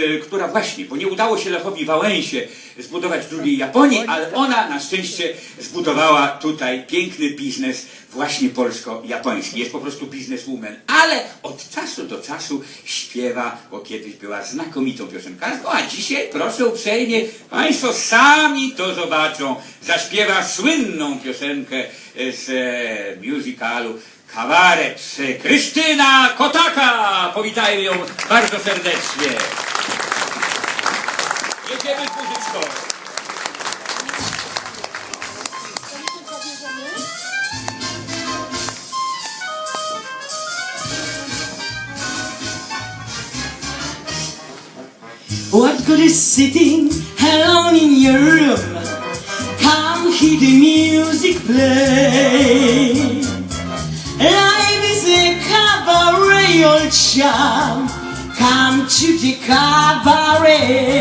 e, która właśnie, bo nie udało się Lechowi Wałęsie zbudować drugiej Japonii, ale ona na szczęście zbudowała tutaj piękny biznes właśnie polsko-japoński. Jest po prostu bizneswoman, ale od czasu do czasu śpiewa, bo kiedyś była znakomitą piosenkarką, a dzisiaj, proszę uprzejmie, Państwo sami to zobaczą. Zaśpiewa słynną piosenkę e, z e, musicalu Kabaret. Krystyna Kotaka! Powitajmy ją bardzo serdecznie. What good is sitting alone in your room? Come hear the music play. Cabaret.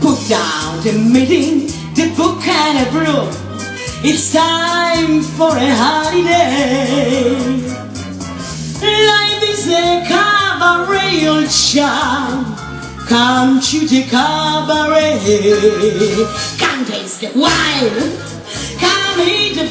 Put down the meeting, the book and a broom. It's time for a holiday. Life is a cabaret, old chum. Come to the cabaret. Come taste the wine. Come eat the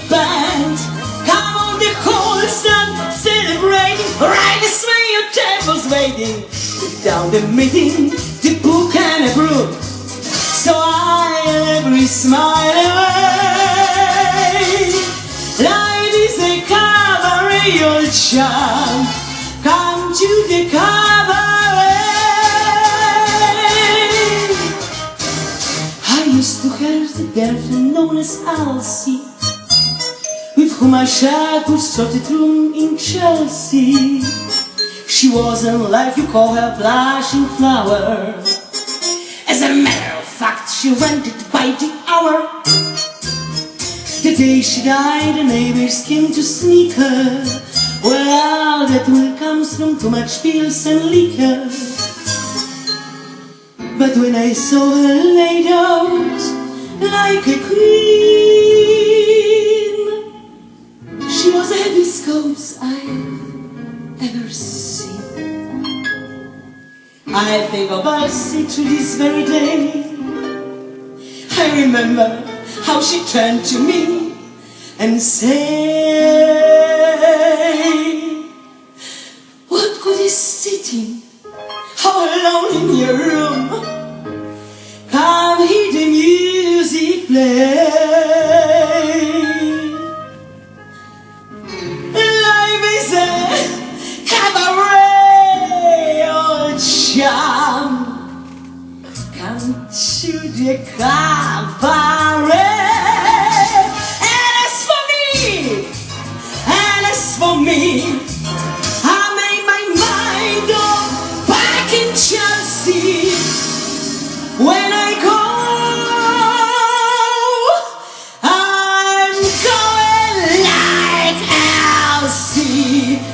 down the meeting, the book and a broom. So I'll every smile away. Life is a cabaret, old chum. Come to the cabaret. I used to have the girlfriend known as Elsie, with whom I shared a sorted room in Chelsea. She wasn't like you call her blushing flower. As a matter of fact, she rented by the hour. The day she died, the neighbors came to sneak her. Well, that will comes from too much pills and liquor. But when I saw her laid out like a queen, she was a ghost I've ever seen. I think of Elsie to this very day. I remember how she turned to me and said, What good is sitting all alone in your room? When I go, I'm going like.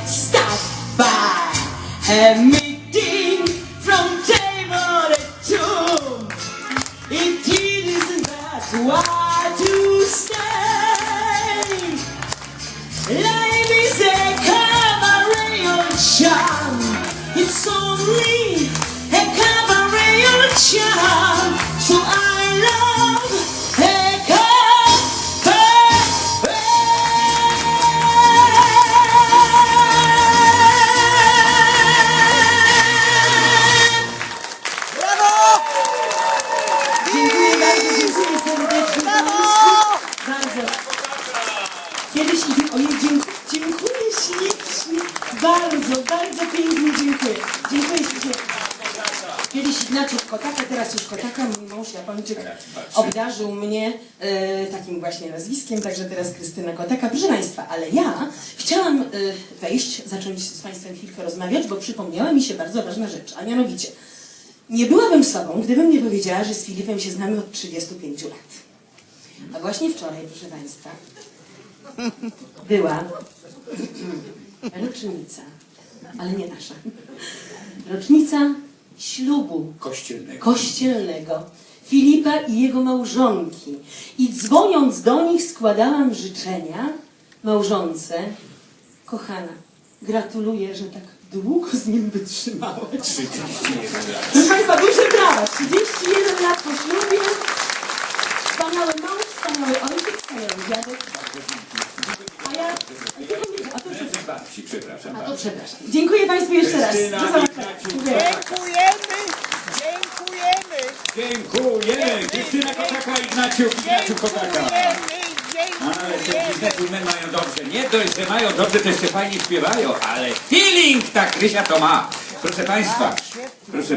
Stop by Kiedyś idzie, ojej, dziękuję, dziękuję ślicznie. Bardzo, bardzo pięknie dziękuję. Dziękuję ślicznie. Kiedyś Ignaciów Kotaka, teraz już Kotaka, mój mąż Japończyk, obdarzył mnie e, takim właśnie nazwiskiem, także teraz Krystyna Kotaka. Proszę Państwa, ale ja chciałam e, wejść, zacząć z Państwem chwilkę rozmawiać, bo przypomniała mi się bardzo ważna rzecz, a mianowicie nie byłabym sobą, gdybym nie powiedziała, że z Filipem się znamy od 35 lat. A właśnie wczoraj, proszę Państwa, była rocznica, ale nie nasza. Rocznica ślubu Kościelnego. kościelnego Filipa i jego małżonki. I dzwoniąc do nich składałam życzenia małżonce. Kochana, gratuluję, że tak długo z nim wytrzymałeś. 31 lat. Proszę Państwa, duże brawa. 31 lat po ślubie. Wspaniały mąż, wspaniały ojciec, wspaniały dziadek. A ja... A to przepraszam. Babci, przepraszam. A to przepraszam. Dziękuję Państwu jeszcze raz. Krystyna, Do zobaczenia. Ignaciu, Dziękuję. Dziękujemy, dziękujemy, Dziękuję! Krystyna Kotaka, Ignaciu, Ignaciu Kotaka. dziękujemy, Ale te dziękujemy. bizneswomen mają dobrze. Nie dość, że mają dobrze, to jeszcze fajnie śpiewają, ale feeling ta Krysia to ma. Proszę Państwa, proszę